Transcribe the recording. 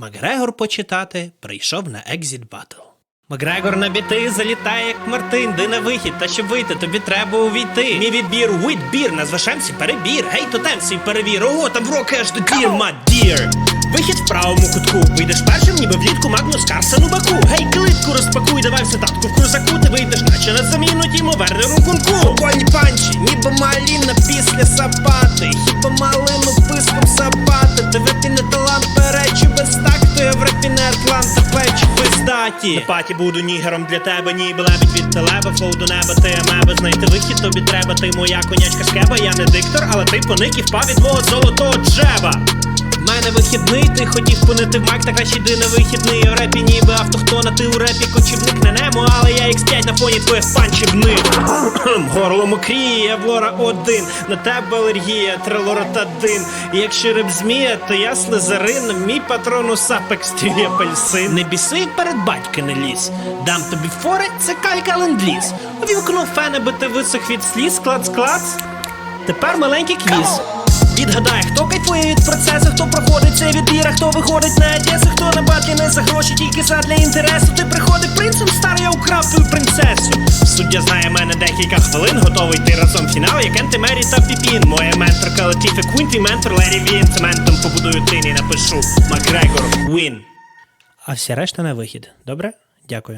Макгрегор почитати прийшов на Exit Battle. Макгрегор на біти залітає як Мартин, де на вихід, та щоб вийти, тобі треба увійти. Мій відбір, відбір, назва шемсі перебір. Гей, тотем свій перевір. Ого, там в роки аж до дір, my dear. Вихід в правому кутку. Вийдеш першим, ніби влітку Магнус Карсен у баку. Гей, клитку розпакуй, давай все татку в крузаку. Ти вийдеш, наче на заміну тіму вернеру кунку. Больні панчі, пиздаті. На паті буду нігером для тебе, ніби лебедь від телеба, флоу до неба, ти амеба. Знайти вихід тобі треба, ти моя конячка скеба. Я не диктор, але ти поник і впав від твого золотого джеба. В мене вихідний, ти хотів понити в майк, та краще йди на вихідний. У репі ніби автохтона, ти у репі кочівник не немо, але я X5 на фоні твоїх панчівних. Горло мокріє, я в лора один. На тебе алергія, трилоротадин. І якщо риб змія, то я слизерин. Мій патронус апекс твій апельсин. Не біси перед батьки не ліз. Дам тобі фори, це калька ленд-ліз. Увімкнув фен, аби ти висох від сліз, клац-клац. Тепер маленький квіз. Відгадай, хто кайфує від процесу, хто проходить цей відбір, а хто виходить на Одесу, хто на батлі не за гроші, тільки задля інтересу. Ти приходить принцем, старий, Суддя знає мене декілька хвилин, готовий ти разом фінал, як Енти Мері та Піпін. Моя менторка Латіфе Квін, твій ментор Лері Він. Цементом побудую тині, напишу Макгрегор Він. А всі решта на вихід. Добре? Дякую.